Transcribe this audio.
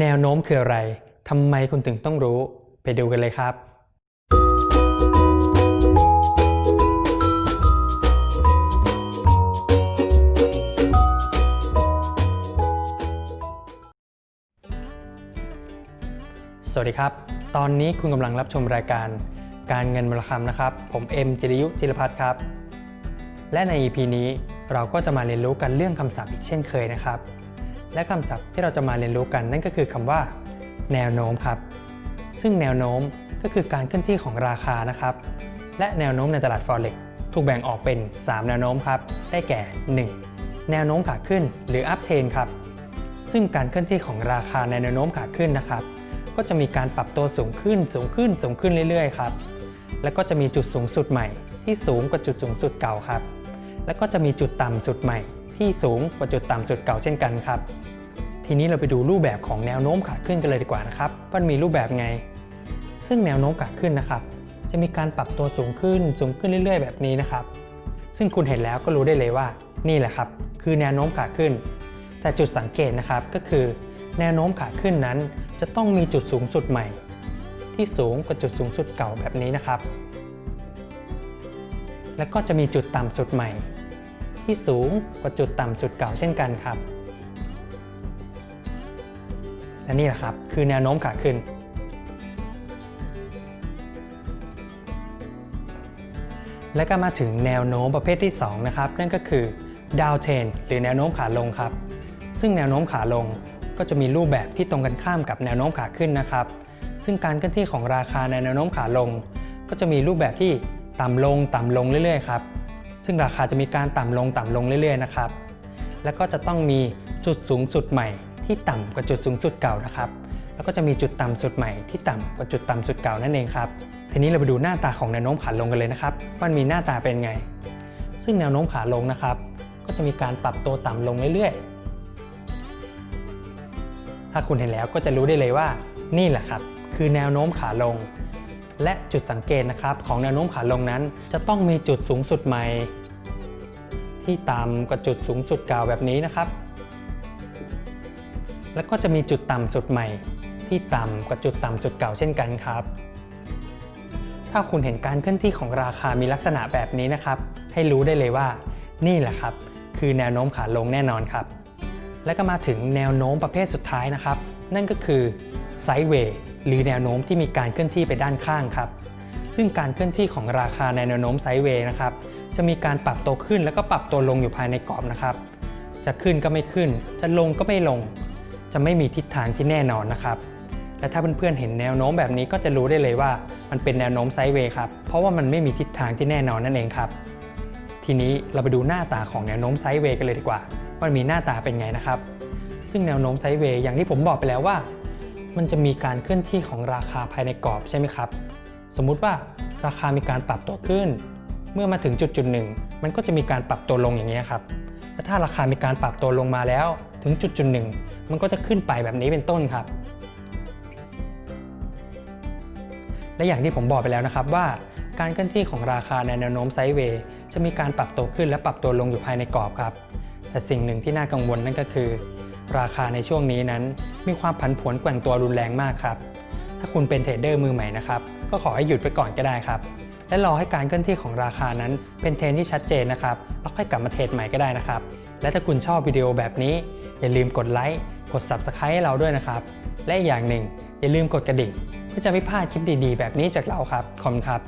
แนวโน้มคืออะไรทำไมคุณถึงต้องรู้ ไปดูกันเลยครับ สวัสดีครับ ตอนนี้คุณกำลังรับชมรายการการเงินมรคำนะครับ ผมเอ็มจิริยุจิรพัฒน์ครับ และใน EP นี้เราก็จะมาเรียนรู้กันเรื่องคำศัพท์อีกเช่นเคยนะครับ และคำศัพท์ที่เราจะมาเรียนรู้กันนั่นก็คือคำว่า แนวโน้มครับ ซึ่งแนวโน้มก็คือการเคลื่อนที่ของราคานะครับ และแนวโน้มในตลาด Forex ถูกแบ่งออกเป็น 3 แนวโน้มครับ ได้แก่ 1. แนวโน้มขาขึ้นหรือ up trend ครับ ซึ่งการเคลื่อนที่ของราคาในแนวโน้มขาขึ้นนะครับ ก็จะมีการปรับตัวสูงขึ้นสูงขึ้นสูงขึ้นเรื่อยๆครับ แล้วก็จะมีจุดสูงสุดใหม่ ที่สูงกว่าจุดสูงสุดเก่าครับ แล้วก็จะมีจุดต่ำสุดใหม่ ที่สูงกว่าจุดต่ำสุดเก่าเช่นกันครับ ทีนี้เราไปดูรูปแบบของแนวโน้มขาขึ้นกันเลยดีกว่านะครับว่ามีรูปแบบไง ซึ่งแนวโน้มขาขึ้นนะครับ จะมีการปรับตัวสูงขึ้นสูงขึ้นเรื่อยๆ แบบนี้นะครับ ซึ่งคุณเห็นแล้วก็รู้ได้เลยว่า นี่แหละครับ คือแนวโน้มขาขึ้น แต่จุดสังเกตนะครับก็คือ แนวโน้มขาขึ้นนั้น จะต้องมีจุดสูงสุดใหม่ ที่สูงกว่าจุดสูงสุดเก่าแบบนี้นะครับ แล้วก็จะมีจุดต่ำสุดใหม่ ที่สูงกว่าจุดต่ำสุดเก่าเช่นกันครับ และนี่แหละครับ คือแนวโน้มขาขึ้น และก็มาถึงแนวโน้มประเภทที่ 2 นะครับ นั่นก็คือ down trend หรือแนวโน้มขาลงครับ ซึ่งแนวโน้มขาลงก็จะมีรูปแบบที่ตรงกันข้ามกับแนวโน้มขาขึ้นนะครับ ซึ่งการเคลื่อนที่ของราคาในแนวโน้มขาลง ก็จะมีรูปแบบที่ต่ำลงต่ำลงเรื่อยๆครับ ซึ่งราคาจะมีการต่ำลงต่ำลงเรื่อยๆนะครับ แล้วก็จะต้องมีจุดสูงสุดใหม่ที่ต่ำกว่าจุดสูงสุดเก่านะครับ แล้วก็จะมีจุดต่ำสุดใหม่ที่ต่ำกว่าจุดต่ำสุดเก่านั่นเองครับทีนี้เราไปดูหน้าตาของแนวโน้มขาลงกันเลยนะครับว่ามันมีหน้าตาเป็นไง ซึ่งแนวโน้มขาลงนะครับ ก็จะมีการปรับตัวต่ำลงเรื่อยๆ ถ้าคุณเห็นแล้วก็จะรู้ได้เลยว่า นี่แหละครับ คือแนวโน้มขาลง และจุดสังเกตนะครับของแนวโน้มขาลงนั้น จะต้องมีจุดสูงสุดใหม่ ที่ต่ำกว่าจุดสูงสุดเก่าแบบนี้นะครับ แล้วก็จะมีจุดต่ำสุดใหม่ ที่ต่ำกว่าจุดต่ำสุดเก่าเช่นกันครับ ถ้าคุณเห็นการเคลื่อนที่ของราคามีลักษณะแบบนี้นะครับ ให้รู้ได้เลยว่า นี่แหละครับ คือแนวโน้มขาลงแน่นอนครับ และก็มาถึงแนวโน้มประเภทสุดท้ายนะครับ นั่นก็คือ ไซด์เวย์หรือแนวโน้มที่มีการเคลื่อนที่ไปด้านข้างครับ ซึ่งการเคลื่อนที่ของราคาในแนวโน้มไซด์เวย์นะครับ จะมีการปรับตัวขึ้นแล้วก็ปรับตัวลงอยู่ภายในกรอบนะครับ จะขึ้นก็ไม่ขึ้น จะลงก็ไม่ลง จะไม่มีทิศทางที่แน่นอนนะครับ และถ้าเพื่อนๆเห็นแนวโน้มแบบนี้ก็จะรู้ได้เลยว่า มันเป็นแนวโน้มไซด์เวย์ครับ เพราะว่ามันไม่มีทิศทางที่แน่นอนนั่นเองครับ ทีนี้เราไปดูหน้าตาของแนวโน้มไซด์เวย์กันเลยดีกว่าว่ามันมีหน้าตาเป็นไงนะครับ ซึ่งแนวโน้มไซด์เวย์อย่างที่ผมบอกไปแล้วว่า มันจะมีการเคลื่อนที่ของราคาภายในกรอบใช่ไหมครับ สมมุติว่าราคามีการปรับตัวขึ้น เมื่อมาถึงจุดจุดหนึ่งมันก็จะมีการปรับตัวลงอย่างนี้ครับและถ้าราคามีการปรับตัวลงมาแล้วถึงจุดจุดหนึ่งมันก็จะขึ้นไปแบบนี้เป็นต้นครับ และอย่างที่ผมบอกไปแล้วนะครับว่าการเคลื่อนที่ของราคาในแนวโน้มไซด์เวย์จะมีการปรับตัวขึ้นและปรับตัวลงอยู่ภายในกรอบครับ แต่สิ่งหนึ่งที่น่ากังวลนั่นก็คือ ราคาในช่วงนี้นั้นมีความผันผวนแกว่งตัวรุนแรงมากครับ ถ้าคุณเป็นเทรดเดอร์มือใหม่นะครับ ก็ขอให้หยุดไปก่อนก็ได้ครับ และรอให้การเคลื่อนที่ของราคานั้นเป็นเทรนที่ชัดเจนนะครับแล้วค่อยกลับมาเทรดใหม่ก็ได้นะครับ และถ้าคุณชอบวิดีโอแบบนี้ อย่าลืมกดไลค์กด Subscribe ให้เราด้วยนะครับ และอีกอย่างหนึ่งอย่าลืมกดกระดิ่ง เพื่อจะไม่พลาดคลิปดีๆ แบบนี้จากเราครับขอบคุณครับ